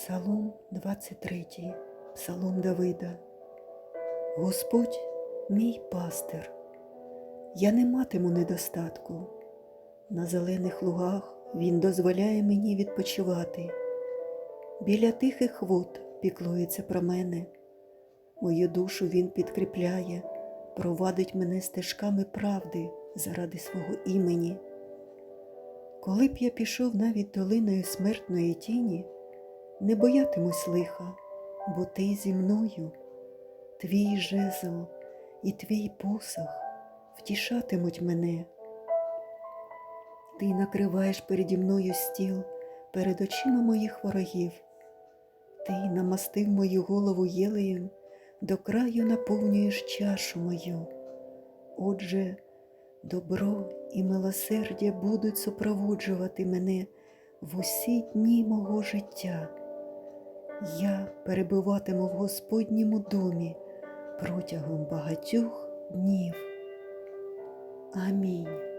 Псалом 23, Псалом Давида. Господь мій пастир, я не матиму недостатку. На зелених лугах Він дозволяє мені відпочивати. Біля тихих вод піклується про мене. Мою душу Він підкріпляє, провадить мене стежками правди заради свого імені. Коли б я пішов навіть долиною смертної тіні, не боятимусь лиха, бо ти зі мною, твій жезл і твій посох втішатимуть мене. Ти накриваєш переді мною стіл перед очима моїх ворогів. Ти намастив мою голову єлеєм, до краю наповнюєш чашу мою. Отже, добро і милосердя будуть супроводжувати мене в усі дні мого життя. Я перебуватиму в Господньому домі протягом багатьох днів. Амінь.